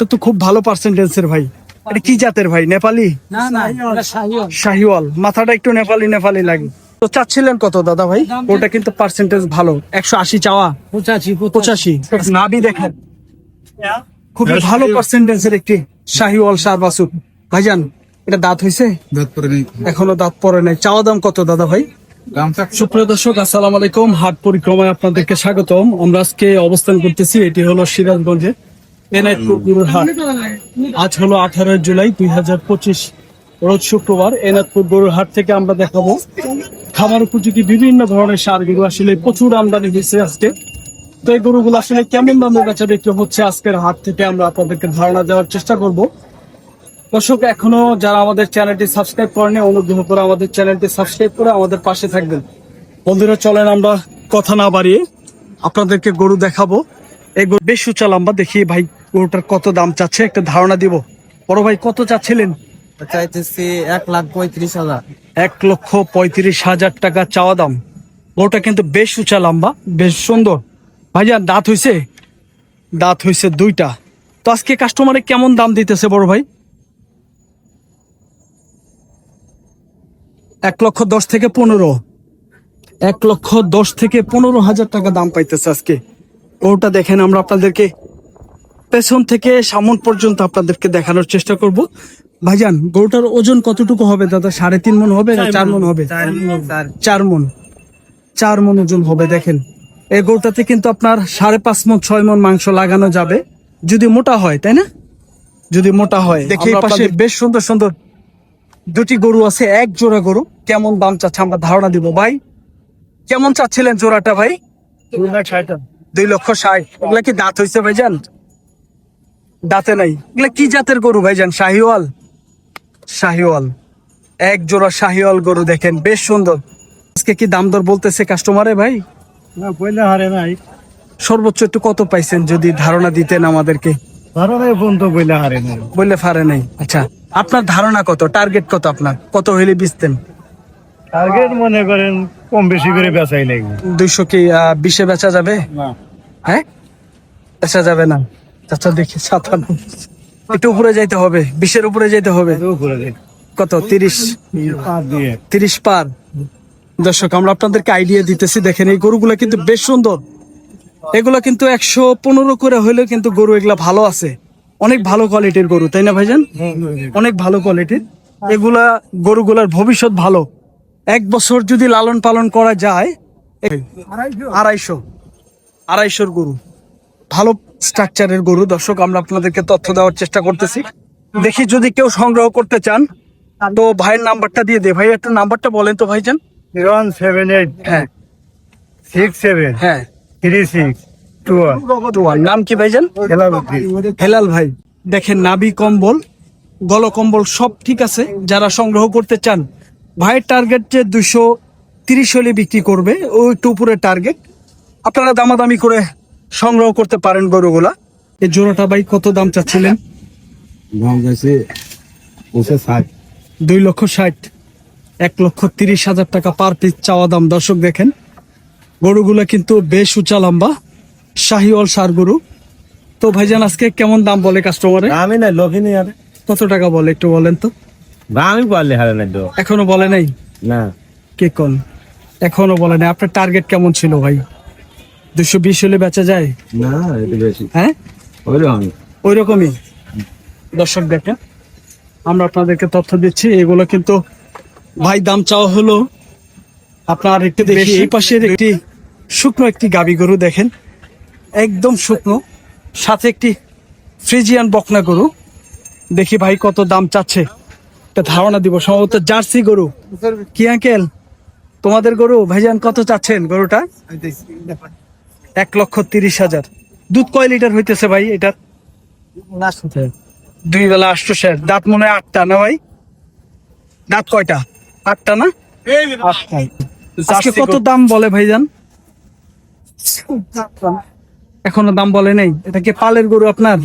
এটা তো খুব ভালো পার্সেন্টেন্সের ভাই। এটা কি জাতের ভাই? নেপালি? না না শাহিওয়াল। শাহিওয়াল। মাথাটা একটু নেপালি নেপালি লাগে। তো চাচ্ছিলেন কত দাদা ভাই? ওটা কিন্তু পার্সেন্টেজ ভালো। একশো আশি চাওয়া? পঁচাশি পঁচাশি। নাবি দেখেন। খুবই ভালো পার্সেন্টেজের একটি শাহিওয়াল সার ভাইজান এটা দাঁত হইছে দাঁত পরে নেই। এখনও দাঁত পরে নাই। চাওয়া দাম কত দাদা ভাই? সুপ্রিয় দর্শক আসসালাম আলাইকুম। হাট পরিক্রমায় আপনাদেরকে স্বাগতম। আমরা আজকে অবস্থান করতেছি এটি হলো সিরাজগঞ্জের এনায়তপুর গরুর হাট। আজ হলো আঠারো জুলাই দুই হাজার পঁচিশ রোজ শুক্রবার গরুর হাট থেকে আমরা দেখাবো। খামার উপযোগী বিভিন্ন ধরনের সার গরু আসলে প্রচুর আমদানি হয়েছে আজকে। তো এই গরুগুলো আসলে কেমন দামে বেচা বিক্রি হচ্ছে আজকের হাট থেকে আমরা আপনাদেরকে ধারণা দেওয়ার চেষ্টা করব। দর্শক এখনও যারা আমাদের চ্যানেলটি সাবস্ক্রাইব করেনি অনুগ্রহ করে আমাদের চ্যানেলটি সাবস্ক্রাইব করে আমাদের পাশে থাকবেন। বন্ধুরা চলেন আমরা কথা না বাড়িয়ে আপনাদেরকে গরু দেখাবো। এই গরু বেশ উঁচা লম্বা দেখি ভাই গরুটার কত দাম চাচ্ছে? একটা ধারণা দিব। বড় ভাই কত চাচ্ছিলেন? চাইতেছি এক লাখ পঁয়ত্রিশ হাজার। এক লক্ষ পঁয়ত্রিশ হাজার টাকা চাওয়া দাম। গরুটা কিন্তু বেশ উঁচা লম্বা বেশ সুন্দর। ভাইজান দাঁত হইছে? দাঁত হইছে দুইটা। তো আজকে কাস্টমারে কেমন দাম দিতেছে বড় ভাই? এক লক্ষ দশ থেকে পনেরো। এক লক্ষ দশ থেকে পনেরো হাজার টাকা দাম পাইতেছে আজকে। ওটা দেখেন আমরা আপনাদেরকে পেছন থেকে সামন পর্যন্ত আপনাদেরকে দেখানোর চেষ্টা করব। ভাইজান গরুটার ওজন কতটুকু হবে দাদা? সাড়ে তিন মন হবে না চার মন। হবে? চার মন। চার। মন। ওজন হবে দেখেন। এই গরুটাতে কিন্তু আপনার সাড়ে পাঁচ মন ছয় মন মাংস লাগানো যাবে। যদি মোটা হয় তাই না? যদি মোটা হয় দেখি পাশে। বেশ সুন্দর সুন্দর দুটি গরু আছে এক জোড়া গরু। কেমন দাম চাচ্ছে আমরা ধারণা দিব। ভাই কেমন চাচ্ছিলেন জোড়াটা ভাই? দুই লক্ষ ষাট। ওগুলা কি দাঁত হয়েছে ভাইজান? দাঁতে নাই। এগুলা কি জাতের গরু ভাইজান? শাহিওয়াল? শাহিওয়াল। এক জোড়া শাহিওয়াল গরু দেখেন বেশ সুন্দর। আজকে কি দাম দর বলতেছে কাস্টমারে ভাই? না পয়লা হারে নাই। সর্বোচ্চ একটু কত পাইছেন যদি ধারণা দিতেন আমাদেরকে? ধারণায় তো পয়লা হারে নাই। বললে পারে নাই। আচ্ছা আপনার ধারণা কত? টার্গেট কত আপনার? কত হইলে বিচতেন? টার্গেট মনে করেন কম বেশি করে বেচাই লাগবে। দুইশো কি বিশে বেচা যাবে? না। হ্যাঁ? বেচা যাবে না। আচ্ছা দেখি সাতান্ন। একটু উপরে যাইতে হবে বিশের উপরে যাইতে হবে। কত? তিরিশ? তিরিশ পার। দর্শক আমরা আপনাদেরকে আইডিয়া দিতেছি দেখেন এই গরুগুলা কিন্তু বেশ সুন্দর। এগুলা কিন্তু একশো পনেরো করে হইলেও কিন্তু গরু এগুলা ভালো আছে। অনেক ভালো কোয়ালিটির গরু তাই না ভাইজান? অনেক ভালো কোয়ালিটির এগুলা গরুগুলার ভবিষ্যৎ ভালো। এক বছর যদি লালন পালন করা যায় আড়াইশো। আড়াইশোর গরু। ভালো স্ট্রাকচারের গরু। দর্শক আমরা আপনাদেরকে তথ্য দেওয়ার চেষ্টা করতেছি। দেখি যদি কেউ সংগ্রহ করতে চান তো ভাইয়ের নাম্বারটা দিয়ে দে। ভাই একটা নাম্বারটা বলেন তো ভাইজান। জিরো ওয়ান সেভেন এইট হ্যাঁ। সিক্স সেভেন হ্যাঁ। Three six two one. আর নাম কি ভাইজান? হেলাল ভাই। দেখেন নাবি কম্বল গল কম্বল সব ঠিক আছে। যারা সংগ্রহ করতে চান ভাইয়ের টার্গেট যে দুশো তিরিশ হলে বিক্রি করবে ও একটু উপরে টার্গেট। আপনারা দামাদামি করে সংগ্রহ করতে পারেন গরুগুলা। এই জোড়াটা ভাই কত দাম চাচ্ছিলেন? দাম ষাট। দুই লক্ষ ষাট। এক লক্ষ তিরিশ হাজার টাকা পার পিস চাওয়া দাম। দর্শক দেখেন গরুগুলা কিন্তু বেশ উঁচা লম্বা শাহিওয়াল সার গরু। তো ভাইজান আজকে কেমন দাম বলে কাস্টমারে আমি না লক্ষিনী হারে কত টাকা বলে একটু বলেন তো? আমি বললে হারে নাই তো। এখনও বলে নাই? না। কে কোন? এখনও বলে নাই। আপনার টার্গেট কেমন ছিল ভাই? দুশো বিশ হলে বেচা যায়? না হ্যাঁ ওই রকম ওই রকমই দর্শক দেখেন আমরা আপনাদেরকে তথ্য দিচ্ছি এগুলো কিন্তু ভাই দাম চাওয়া হলো। আপনার একটু দেখি এই পাশের একটি শুকনো একটি গাবি গরু দেখেন একদম শুকনো সাথে একটি ফ্রিজিয়ান বকনা গরু। দেখি ভাই কত দাম চাচ্ছে। একটা ধারণা দিব সম্ভবত জার্সি গরু। কি আঙ্কেল? তোমাদের গরু ভাইজান কত চাচ্ছেন গরুটা? এক লক্ষ তিরিশ হাজার। দুধ কয় লিটার হইতেছে ভাই এটার দুই বেলা আসতো স্যার দাঁত মনে হয় আটটা না ভাই? দাঁত কয়টা? আটটা না। আজকে কত দাম বলে ভাই ভাইজান? এখনও দাম বলে নাই। এটা কি পালের গরু আপনার?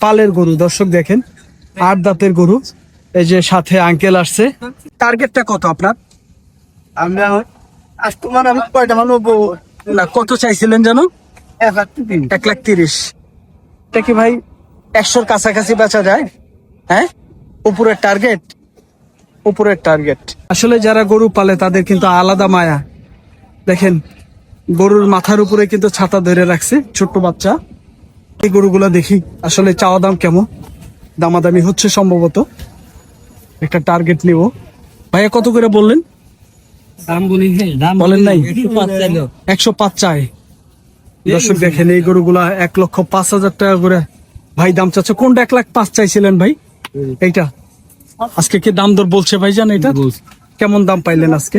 পালের গরু দর্শক দেখেন। আট দাঁতের গরু। এই যে সাথে আঙ্কেল আসছে। টার্গেটটা কত আপনার? আমরা আজ তোমার আমি কয়টা? মানুষ না কত চাইছিলেন হাজার এক লাখ তিরিশ। এটা কি ভাই একশোর কাছাকাছি বেচা যায়? হ্যাঁ? উপরের টার্গেট উপরের টার্গেট আসলে যারা গরু পালে তাদের কিন্তু আলাদা মায়া। দেখেন গরুর মাথার উপরে কিন্তু ছাতা ধরে রাখছে ছোট্ট বাচ্চা। এই গরুগুলা দেখি আসলে চাওয়া দাম কেমন? দামাদামি হচ্ছে সম্ভবত। একটা টার্গেট নিব। ভাইয়া কত করে বললেন? দাম বলি দাম বলেন নাই? একশো পাঁচ চাই। দর্শক দেখেন এই গরুগুলা এক লক্ষ পাঁচ হাজার টাকা করে। ভাই দাম চাচ্ছে কোনটা এক লাখ পাঁচ চাইছিলেন ভাই? এইটা। আজকে কি দাম দর বলছে ভাই জান এটা? কেমন দাম পাইলেন আজকে?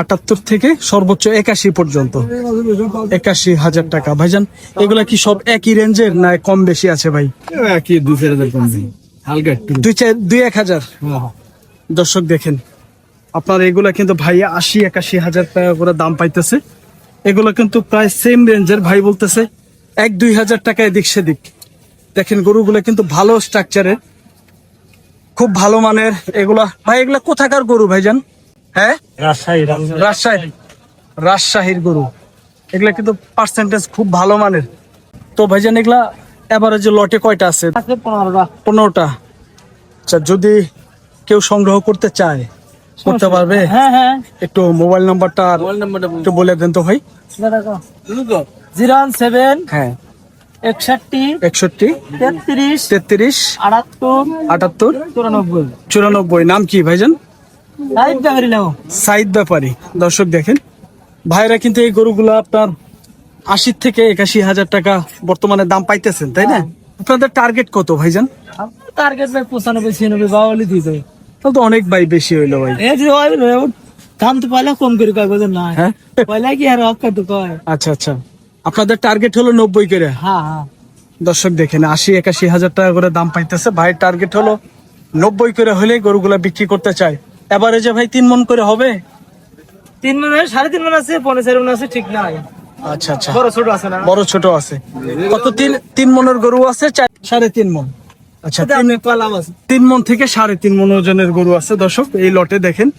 আটাত্তর থেকে সর্বোচ্চ একাশি পর্যন্ত। একাশি হাজার টাকা। ভাইজান এগুলা কি সব একই রেঞ্জের না কম বেশি আছে ভাই? কি দু চার হাজার কম দিই দুই চার দুই এক হাজার। দর্শক দেখেন আপনার এগুলা কিন্তু ভাই আশি একাশি হাজার টাকা করে দাম পাইতেছে। এগুলো কিন্তু প্রায় সেম রেঞ্জের ভাই বলতেছে এক দুই হাজার টাকা এদিক সেদিক। দেখেন গরুগুলো কিন্তু ভালো স্ট্রাকচারের খুব ভালো মানের এগুলা। ভাই এগুলা কোথাকার গরু ভাইজান? হ্যাঁ? রাজশাহী রাজশাহী। রাজশাহীর গরু। এগুলা কিন্তু পার্সেন্টেজ খুব ভালো মানের। তো ভাইজান এগুলা এবারে যে লটে কয়টা আছে? পনেরোটা। আচ্ছা যদি কেউ সংগ্রহ করতে চায় করতে পারবে? হ্যাঁ হ্যাঁ। একটু মোবাইল নাম্বারটা একটু বলে দেন তো ভাই। জিরো ওয়ান সেভেন হ্যাঁ। একষট্টি একষট্টি তেত্রিশ তেত্রিশ আটাত্তর আটাত্তর চুরানব্বই। চুরানব্বই। নাম কি ভাইজান? লাইভ ব্যাপারি ব্যাপারী। দর্শক দেখেন ভাইরা কিন্তু এই গরুগুলো আপনার আশি থেকে একাশি হাজার টাকা বর্তমানে দাম পাইতেছেন তাই না? আপনাদের টার্গেট কত ভাইজান? টার্গেট ভাই পঁচানব্বই ছিয়ানব্বই বাউলি দিয়ে তাহলে তো অনেক ভাই বেশি হইল ভাই। এই যে ওই রে, ও দাম তো পয়লা কম করে কয় বোঝেন না। হ্যাঁ? পয়লা কি আর অফ তো কয়? আচ্ছা আচ্ছা। আপনাদের টার্গেট হলো নব্বই করে। হ্যাঁ হ্যাঁ। দর্শক দেখেন আশি একাশি হাজার টাকা করে দাম পাইতেছে। ভাইয়ের টার্গেট হলো নব্বই করে হলে গরুগুলা বিক্রি করতে চায়। এবারে যে ভাই তিন মন করে হবে? তিন মন সাড়ে তিন মন আছে পনেরো চার মন আছে ঠিক নাই। আচ্ছা আচ্ছা। বড় ছোট আছে না? বড় ছোট আছে। কত তিন তিন মনের গরু আছে? সাড়ে তিন মন। আচ্ছা তিন- মন থেকে সাড়ে তিন মন ওজনের গরু আছে। দর্শক এই লটে দেখেন।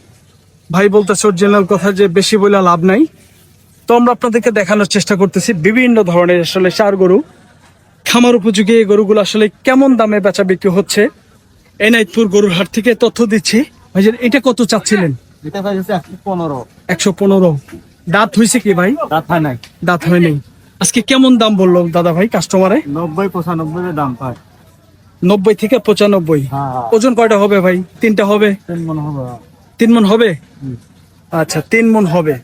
ভাই বলতেছে অরিজিনাল কথা যে বেশি বলে লাভ নাই। তো আমরা আপনাদেরকে দেখানোর চেষ্টা করতেছি বিভিন্ন ধরনের আসলে সার গরু। খামার উপযোগী এই গরুগুলো আসলে কেমন দামে বেচা বিক্রি হচ্ছে? এনাইতপুর গরুর হাট থেকে তথ্য দিচ্ছি। ভাইজান এটা কত চাচ্ছিলেন? ভাই একশো পনেরো। একশো পনেরো। দাঁত হয়েছে কি ভাই? রাত হয় নাই। দাঁত হয়নি আজকে কেমন দাম বলল দাদা ভাই কাস্টমারে নব্বই পঁচানব্বই দাম পায়। নব্বই থেকে পঁচানব্বই। হ্যাঁ। ওজন কয়টা হবে ভাই? তিনটা হবে? তিন মনে হবে হবে? আচ্ছা তিন মন হবে।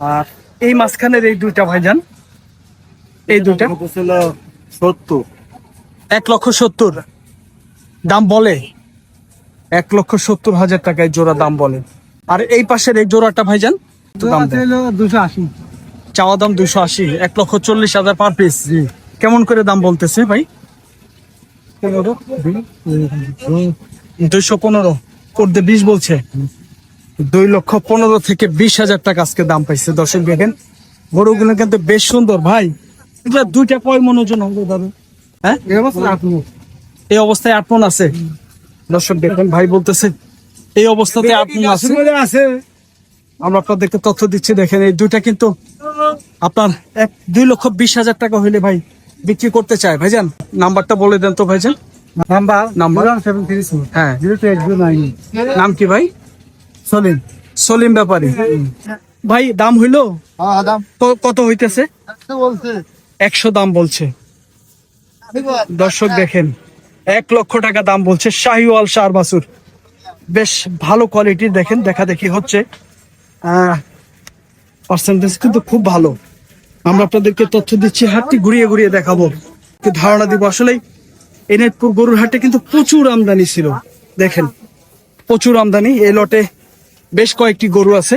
আর এই মাঝখানের এই দুইটা ভাইজান এই দুইটা? সত্তর। এক লক্ষ সত্তর। দাম বলে। এক লক্ষ সত্তর হাজার টাকায় জোড়া দাম বলে। আর এই পাশের এই জোড়াটা ভাইজান। দুশো আশি। চাওয়া দাম দুশো আশি। এক লক্ষ চল্লিশ হাজার পার পিস। কেমন করে দাম বলতেছে ভাই? দুইশো পনেরো। বিশ বলছে দুই লক্ষ পনেরো থেকে বিশ হাজার টাকা আজকে দাম পাইছে। দর্শক দেখেন গরুগুলো কিন্তু বেশ সুন্দর। ভাই এগুলা দুইটা কয় মন ওজন হবে দাদা। হ্যাঁ? এই অবস্থায় আট মন। আছে। দর্শক দেখেন ভাই বলতেছে এই অবস্থাতে আট মন আছে। আমরা আপনাদেরকে তথ্য দিচ্ছি দেখেন এই দুইটা কিন্তু আপনার এক দুই লক্ষ বিশ হাজার টাকা হইলে ভাই বিক্রি করতে চায়। ভাইজান নাম্বারটা বলে দেন তো ভাইজান। Number number? সেভেন থ্রি হ্যাঁ। Zero two eight zero nine. নাম কি ভাই? সলিম। সলিম ব্যাপারী। ভাই দাম হইল? হ্যাঁ দাম। ক- কত হইতেছে? একশো দাম বলছে। দর্শক দেখেন এক লক্ষ টাকা দাম বলছে শাহিওয়াল সার বাসুর। বেশ ভালো কোয়ালিটির দেখেন দেখা দেখি হচ্ছে। পার্সেন্টেজ কিন্তু খুব ভালো। আমরা আপনাদেরকে তথ্য দিচ্ছি হাটটি ঘুরিয়ে ঘুরিয়ে দেখাবো। ধারণা দিব আসলে এনায়তপুর গরুর হাটে কিন্তু প্রচুর আমদানি ছিল। দেখেন প্রচুর আমদানি এই লটে বেশ কয়েকটি গরু আছে।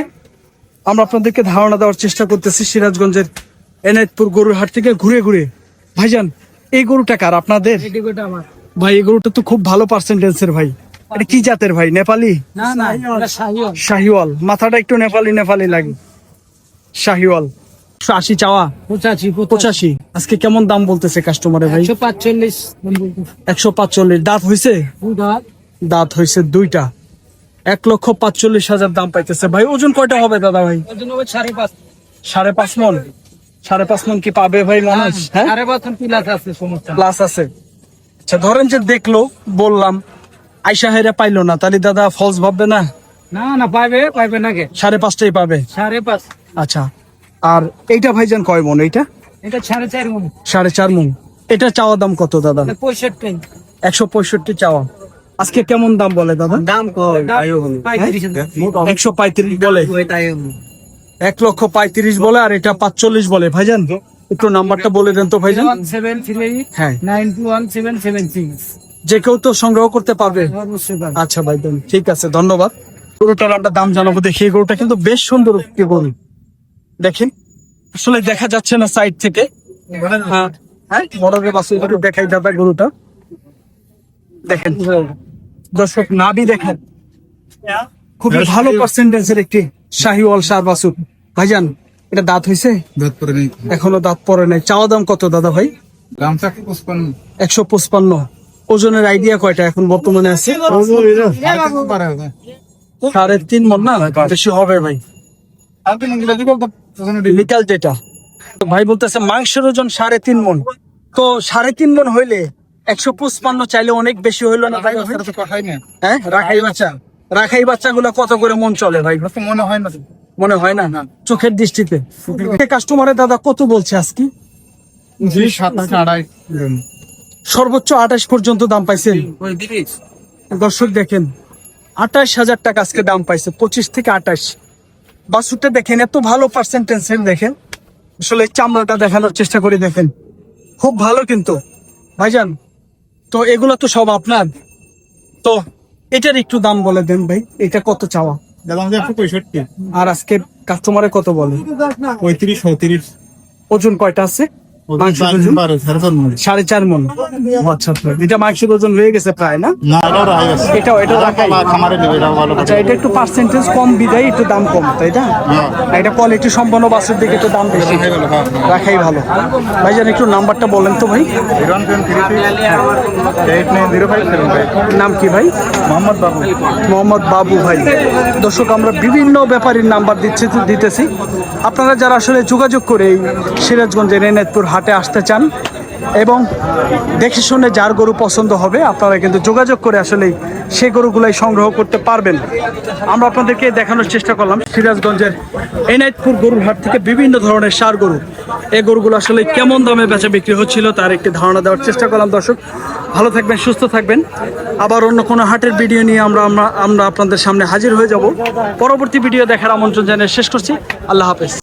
আমরা আপনাদেরকে ধারণা দেওয়ার চেষ্টা করতেছি সিরাজগঞ্জের এনায়তপুর গরুর হাট থেকে ঘুরে ঘুরে। ভাইজান এই গরুটা কার? আপনাদের? ভাই এই গরুটা তো খুব ভালো পার্সেন্টেন্সের ভাই। এটা কি জাতের ভাই? নেপালি? শাহিওয়াল। মাথাটা একটু নেপালি নেপালি লাগে। শাহিওয়াল। একশো আশি চাওয়া? পঁচাশি পঁচাশি। আজকে কেমন দাম বলতেছে কাস্টমারে ভাই? একশো পাঁচচল্লিশ একশো পাঁচচল্লিশ। দাঁত হয়েছে দাঁত। হয়েছে দুইটা। এক লক্ষ পাঁচচল্লিশ হাজার দাম পাইতেছে ভাই। ওজন কয়টা হবে দাদা ভাই? সাড়ে পাঁচ। সাড়ে পাঁচ মন? সাড়ে পাঁচ মন কি পাবে ভাই মানুষ হ্যাঁ সাড়ে পাঁচ মন প্লাস আছে সমস্যা প্লাস আছে। আচ্ছা ধরেন যে দেখল বললাম আইসা হেরা পাইলো না তাহলে দাদা ফলস ভাববে না? না না পাইবে পাইবে না কে সাড়ে পাঁচটাই পাবে। সাড়ে পাঁচ। আচ্ছা। আর এইটা ভাইজান কয় মন এইটা? এটা সাড়ে চার মন। সাড়ে চার মন। এটা চাওয়া দাম কত দাদা? পঁয়ষট্টি। একশো পঁয়ষট্টি চাওয়া। আজকে কেমন দাম বলে দাদা? দাম একশো পঁয়ত্রিশ বলে। এক লক্ষ পঁয়ত্রিশ বলে আর এটা পাঁচচল্লিশ বলে। ভাইজান একটু নাম্বারটা বলে দেন তো ভাইজান। হ্যাঁ। Nine one seven seven six যে কেউ তো সংগ্রহ করতে পারবে। আচ্ছা ভাইজান ঠিক আছে ধন্যবাদ। গরুটার দাম জানাব দেখি। গরুটা কিন্তু বেশ সুন্দর একটি গরু। দেখেন আসলে দেখা যাচ্ছে না সাইড থেকে। হ্যাঁ হ্যাঁ একটু দেখাই দাদা গরুটা দেখেন দর্শক নাবি দেখেন। খুবই ভালো পার্সেন্টেজের একটি শাহিওয়াল সার বাসুক ভাইজান এটা দাঁত হইছে দাঁত পরে নেই। এখনও দাঁত পরে নাই। চাওয়া দাম কত দাদা ভাই? দাম একশো পঁচপান্ন। ওজনের আইডিয়া কয়টা এখন বর্তমানে আছে? সাড়ে তিন মন না? বেশি হবে ভাই। যেটা। তো ভাই বলতেছে মাংসের ওজন সাড়ে তিন মন তো সাড়ে তিন মন হইলে একশো পঁচপান্ন চাইলে অনেক বেশি হইল না ভাই? হ্যাঁ? রাখাই বাচ্চা। রাখাই বাচ্চাগুলো কত করে মন চলে ভাই? মনে হয় না মনে হয় না? চোখের দৃষ্টিতে। কাস্টমারের দাদা কত বলছে আজকে? জি সাতাশ আড়াই সর্বোচ্চ আঠাশ পর্যন্ত দাম পাইছেন। দর্শক দেখেন আঠাশ হাজার টাকা আজকে দাম পাইছে পঁচিশ থেকে আঠাশ। বাসুরটা দেখেন এত ভালো পার্সেন্টেন্সের দেখেন। আসলে চামড়াটা দেখানোর চেষ্টা করে দেখেন। খুব ভালো কিন্তু। ভাইজান তো এগুলো তো সব আপনার। তো এটার একটু দাম বলে দেন ভাই এটা কত চাওয়া? আর আজকে কাস্টমারে কত বলে? পঁয়ত্রিশ পঁয়ত্রিশ ওজন কয়টা আছে? সাড়ে চার মন। সাড়ে চার মন। আচ্ছা আচ্ছা। এটা মাংসের ওজন হয়ে গেছে প্রায় না? না এটাও রায় আছে এটাও এটা রাখাই। খামারে নেবে এটাও ভালো আচ্ছা এটা একটু পার্সেন্টেজ কম বিদায় একটু দাম কম তাই না? এটা কোয়ালিটি সম্পন্ন বাসের দিকে একটু দাম বেশি। রাখাই ভালো ভাইজান একটু নাম্বারটা বলেন তো ভাই। নাম কি ভাই? মোহাম্মদ বাবু। মোহাম্মদ বাবু ভাই। দর্শক আমরা বিভিন্ন ব্যাপারীর নাম্বার দিচ্ছি দিতেছি। আপনারা যারা আসলে যোগাযোগ করে এই সিরাজগঞ্জের এনায়তপুর হাটে আসতে চান এবং দেখে শুনে যার গরু পছন্দ হবে আপনারা কিন্তু যোগাযোগ করে আসলে সেই গরুগুলাই সংগ্রহ করতে পারবেন। আমরা আপনাদেরকে দেখানোর চেষ্টা করলাম, সিরাজগঞ্জের এনায়তপুর গরুর হাট থেকে বিভিন্ন ধরনের সার গরু। এই গরুগুলো আসলে কেমন দামে বেচা বিক্রি হচ্ছিল তার একটি ধারণা দেওয়ার চেষ্টা করলাম দর্শক। ভালো থাকবেন, সুস্থ থাকবেন। আবার অন্য কোনো হাটের ভিডিও নিয়ে আমরা আমরা আমরা আপনাদের সামনে হাজির হয়ে যাব। পরবর্তী ভিডিও দেখার আমন্ত্রণ জানিয়ে শেষ করছি। আল্লাহ হাফেজ।